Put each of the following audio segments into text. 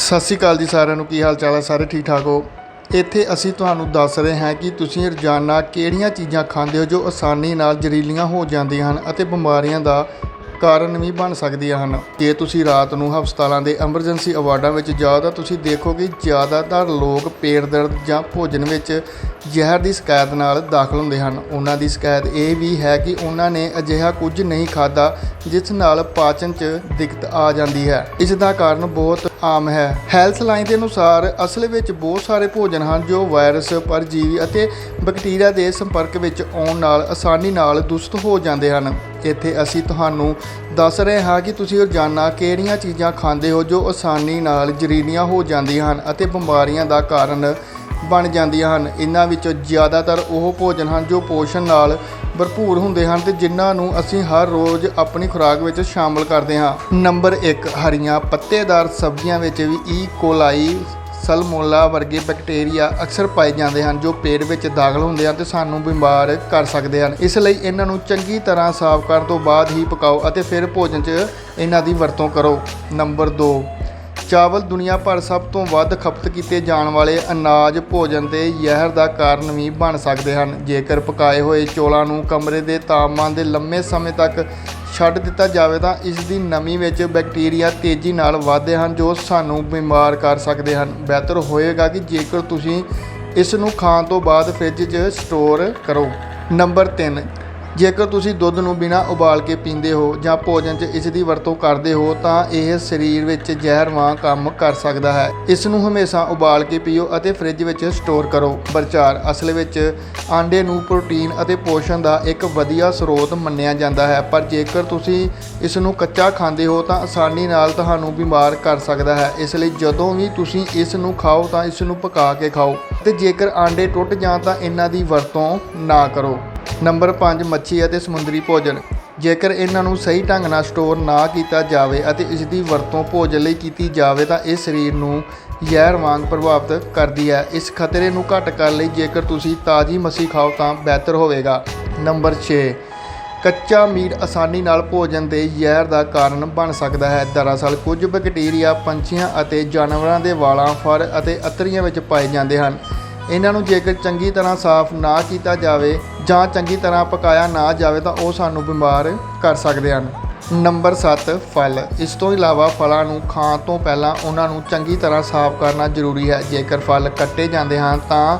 ਸਤਿ ਸ਼੍ਰੀ ਅਕਾਲ ਜੀ ਸਾਰਿਆਂ ਨੂੰ, ਕੀ ਹਾਲ ਚਾਲ ਹੈ ਸਾਰੇ ਠੀਕ ਠਾਕ ਹੋ? ਇੱਥੇ ਅਸੀਂ ਤੁਹਾਨੂੰ ਦੱਸ ਰਹੇ ਹਾਂ ਕਿ ਤੁਸੀਂ ਰੋਜ਼ਾਨਾ ਕਿਹੜੀਆਂ ਚੀਜ਼ਾਂ ਖਾਂਦੇ ਹੋ ਜੋ ਆਸਾਨੀ ਨਾਲ ਜ਼ਹਿਰੀਲੀਆਂ ਹੋ ਜਾਂਦੀਆਂ ਹਨ ਅਤੇ ਬਿਮਾਰੀਆਂ ਦਾ ਕਾਰਨ ਵੀ ਬਣ ਸਕਦੀਆਂ ਹਨ? ਜੇ ਤੁਸੀਂ ਰਾਤ ਨੂੰ ਹਸਪਤਾਲਾਂ ਦੇ ਐਮਰਜੈਂਸੀ ਅਵਾਰਡਾਂ ਵਿੱਚ ਜਾਓ ਤਾਂ ਤੁਸੀਂ ਦੇਖੋਗੇ ਜ਼ਿਆਦਾਤਰ ਲੋਕ ਪੇਟ ਦਰਦ ਜਾਂ ਭੋਜਨ ਵਿੱਚ ਜ਼ਹਿਰ ਦੀ ਸ਼ਿਕਾਇਤ ਨਾਲ ਦਾਖਲ ਹੁੰਦੇ ਹਨ। ਉਹਨਾਂ ਦੀ ਸ਼ਿਕਾਇਤ ਇਹ ਵੀ ਹੈ ਕਿ ਉਹਨਾਂ ਨੇ ਅਜਿਹਾ ਕੁਝ ਨਹੀਂ ਖਾਧਾ ਜਿਸ ਨਾਲ ਪਾਚਨ 'ਚ ਦਿੱਕਤ ਆ ਜਾਂਦੀ ਹੈ। ਇਸ ਦਾ ਕਾਰਨ ਬਹੁਤ ਆਮ ਹੈ। ਹੈਲਥ ਲਾਈਨ ਦੇ ਅਨੁਸਾਰ ਅਸਲ ਵਿੱਚ ਬਹੁਤ ਸਾਰੇ ਭੋਜਨ ਹਨ ਜੋ ਵਾਇਰਸ, ਪਰਜੀਵੀ ਅਤੇ ਬੈਕਟੀਰੀਆ ਦੇ ਸੰਪਰਕ ਵਿੱਚ ਆਉਣ ਨਾਲ ਆਸਾਨੀ ਨਾਲ ਦੁਸ਼ਟ ਹੋ ਜਾਂਦੇ ਹਨ। ਇੱਥੇ ਅਸੀਂ ਤੁਹਾਨੂੰ ਦੱਸ ਰਹੇ ਹਾਂ ਕਿ ਤੁਸੀਂ ਰੋਜ਼ਾਨਾ ਕਿਹੜੀਆਂ ਚੀਜ਼ਾਂ ਖਾਂਦੇ ਹੋ ਜੋ ਆਸਾਨੀ ਨਾਲ ਜ਼ਹਿਰੀਲੀਆਂ ਹੋ ਜਾਂਦੀਆਂ ਹਨ ਅਤੇ ਬਿਮਾਰੀਆਂ ਦਾ ਕਾਰਨ ਬਣ ਜਾਂਦੀਆਂ ਹਨ। ਇਹਨਾਂ ਵਿੱਚੋਂ ਜ਼ਿਆਦਾਤਰ ਉਹ ਭੋਜਨ ਹਨ ਜੋ ਪੋਸ਼ਣ ਨਾਲ ਭਰਪੂਰ ਹੁੰਦੇ ਹਨ ਤੇ ਜਿਨ੍ਹਾਂ ਨੂੰ ਅਸੀਂ ਹਰ ਰੋਜ਼ ਆਪਣੀ ਖੁਰਾਕ ਵਿੱਚ ਸ਼ਾਮਲ ਕਰਦੇ ਹਾਂ। ਨੰਬਰ 1 ਹਰੀਆਂ ਪੱਤੇਦਾਰ ਸਬਜ਼ੀਆਂ ਵਿੱਚ ਵੀ e. ਈ ਕੋਲਾਈ ਸਲਮੋਲਾ ਵਰਗੇ ਬੈਕਟੀਰੀਆ ਅਕਸਰ ਪਾਏ ਜਾਂਦੇ ਹਨ ਜੋ ਪੇਟ ਵਿੱਚ ਦਾਖਲ ਹੁੰਦੇ ਹਨ ਤੇ ਸਾਨੂੰ ਬਿਮਾਰ ਕਰ ਸਕਦੇ ਹਨ। ਇਸ ਲਈ ਇਹਨਾਂ ਨੂੰ ਚੰਗੀ ਤਰ੍ਹਾਂ ਸਾਫ਼ ਕਰਨ ਤੋਂ ਬਾਅਦ ਹੀ ਪਕਾਓ ਅਤੇ ਫਿਰ ਭੋਜਨ 'ਚ ਇਹਨਾਂ ਦੀ ਵਰਤੋਂ ਕਰੋ। ਨੰਬਰ 2 ਚਾਵਲ ਦੁਨੀਆ ਭਰ ਸਭ ਤੋਂ ਵੱਧ ਖਪਤ ਕੀਤੇ ਜਾਣ ਵਾਲੇ ਅਨਾਜ ਭੋਜਨ ਦੇ ਜ਼ਹਿਰ ਦਾ ਕਾਰਨ ਵੀ ਬਣ ਸਕਦੇ ਹਨ। ਜੇਕਰ ਪਕਾਏ ਹੋਏ ਚੌਲਾਂ ਨੂੰ ਕਮਰੇ ਦੇ ਤਾਪਮਾਨ ਦੇ ਲੰਮੇ ਸਮੇਂ ਤੱਕ ਛੱਡ ਦਿੱਤਾ ਜਾਵੇ ਤਾਂ ਇਸ ਦੀ ਨਮੀ ਵਿੱਚ ਬੈਕਟੀਰੀਆ ਤੇਜ਼ੀ ਨਾਲ ਵਧਦੇ ਹਨ ਜੋ ਸਾਨੂੰ ਬਿਮਾਰ ਕਰ ਸਕਦੇ ਹਨ। ਬਿਹਤਰ ਹੋਏਗਾ ਕਿ ਜੇਕਰ ਤੁਸੀਂ ਇਸ ਨੂੰ ਖਾਣ ਤੋਂ ਬਾਅਦ ਫ੍ਰਿਜ 'ਚ ਸਟੋਰ ਕਰੋ। ਨੰਬਰ 3 ਜੇਕਰ ਤੁਸੀਂ ਦੁੱਧ ਨੂੰ ਬਿਨਾਂ ਉਬਾਲ ਕੇ ਪੀਂਦੇ ਹੋ ਜਾਂ ਭੋਜਨ 'ਚ ਇਸ ਦੀ ਵਰਤੋਂ ਕਰਦੇ ਹੋ, ਤਾਂ ਇਹ ਸਰੀਰ ਵਿੱਚ ਜ਼ਹਿਰ ਵਾਂਗ ਕੰਮ ਕਰ ਸਕਦਾ ਹੈ। ਇਸ ਨੂੰ ਹਮੇਸ਼ਾ ਉਬਾਲ ਕੇ ਪੀਓ ਅਤੇ ਫ੍ਰਿਜ ਵਿੱਚ ਸਟੋਰ ਕਰੋ। ਪ੍ਰਚਾਰ, ਅਸਲ ਵਿੱਚ ਆਂਡੇ ਨੂੰ ਪ੍ਰੋਟੀਨ ਅਤੇ ਪੋਸ਼ਣ ਦਾ ਇੱਕ ਵਧੀਆ ਸਰੋਤ ਮੰਨਿਆ ਜਾਂਦਾ ਹੈ, ਪਰ ਜੇਕਰ ਤੁਸੀਂ ਇਸ ਨੂੰ ਕੱਚਾ ਖਾਂਦੇ ਹੋ, ਤਾਂ ਆਸਾਨੀ ਨਾਲ ਤੁਹਾਨੂੰ ਬਿਮਾਰ ਕਰ ਸਕਦਾ ਹੈ। ਇਸ ਲਈ ਜਦੋਂ ਵੀ ਤੁਸੀਂ ਇਸ ਨੂੰ ਖਾਓ, ਤਾਂ ਇਸ ਨੂੰ ਪਕਾ ਕੇ ਖਾਓ। ਤੇ ਜੇਕਰ ਆਂਡੇ ਟੁੱਟ ਜਾਣ, ਤਾਂ ਇਹਨਾਂ ਦੀ ਵਰਤੋਂ ਨਾ ਕਰੋ। ਨੰਬਰ 5 ਮੱਛੀ ਅਤੇ ਸਮੁੰਦਰੀ ਭੋਜਨ। ਜੇਕਰ ਇਹਨਾਂ ਨੂੰ ਸਹੀ ਢੰਗ ਨਾਲ ਸਟੋਰ ਨਾ ਕੀਤਾ ਜਾਵੇ ਅਤੇ ਇਸ ਦੀ ਵਰਤੋਂ ਭੋਜਨ ਲਈ ਕੀਤੀ ਜਾਵੇ ਤਾਂ ਇਹ ਸਰੀਰ ਨੂੰ ਜ਼ਹਿਰ ਵਾਂਗ ਪ੍ਰਭਾਵਿਤ ਕਰਦੀ ਹੈ। ਇਸ ਖਤਰੇ ਨੂੰ ਘੱਟ ਕਰਨ ਲਈ ਜੇਕਰ ਤੁਸੀਂ ਤਾਜ਼ੀ ਮੱਛੀ ਖਾਓ ਤਾਂ ਬਿਹਤਰ ਹੋਵੇਗਾ। ਨੰਬਰ 6 ਕੱਚਾ ਮੀਟ ਆਸਾਨੀ ਨਾਲ ਭੋਜਨ ਦੇ ਜ਼ਹਿਰ ਦਾ ਕਾਰਨ ਬਣ ਸਕਦਾ ਹੈ। ਦਰਅਸਲ, ਕੁਝ ਬੈਕਟੀਰੀਆ, ਪੰਛੀਆਂ ਅਤੇ ਜਾਨਵਰਾਂ ਦੇ ਵਾਲਾਂ, ਫਰ ਅਤੇ ਅਤਰੀਆਂ ਵਿੱਚ ਪਾਏ ਜਾਂਦੇ ਹਨ। ਇਹਨਾਂ ਨੂੰ ਜੇਕਰ ਚੰਗੀ ਤਰ੍ਹਾਂ ਸਾਫ਼ ਨਾ ਕੀਤਾ ਜਾਵੇ ਜਾਂ ਚੰਗੀ ਤਰ੍ਹਾਂ ਪਕਾਇਆ ਨਾ ਜਾਵੇ ਤਾਂ ਉਹ ਸਾਨੂੰ ਬਿਮਾਰ ਕਰ ਸਕਦੇ ਹਨ। ਨੰਬਰ 7 ਫਲ। ਇਸ ਤੋਂ ਇਲਾਵਾ ਫਲਾਂ ਨੂੰ ਖਾਣ ਤੋਂ ਪਹਿਲਾਂ ਉਹਨਾਂ ਨੂੰ ਚੰਗੀ ਤਰ੍ਹਾਂ ਸਾਫ਼ ਕਰਨਾ ਜ਼ਰੂਰੀ ਹੈ। ਜੇਕਰ ਫਲ ਕੱਟੇ ਜਾਂਦੇ ਹਨ ਤਾਂ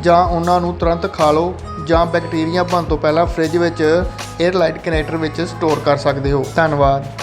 ਜਾਂ ਉਹਨਾਂ ਨੂੰ ਤੁਰੰਤ ਖਾ ਲਓ ਜਾਂ ਬੈਕਟੀਰੀਆ ਬਣਨ ਤੋਂ ਪਹਿਲਾਂ ਫ੍ਰਿਜ ਵਿੱਚ, 에ਅਰਲਾਈਟ ਕਨੈਕਟਰ ਵਿੱਚ ਸਟੋਰ ਕਰ ਸਕਦੇ ਹੋ। ਧੰਨਵਾਦ।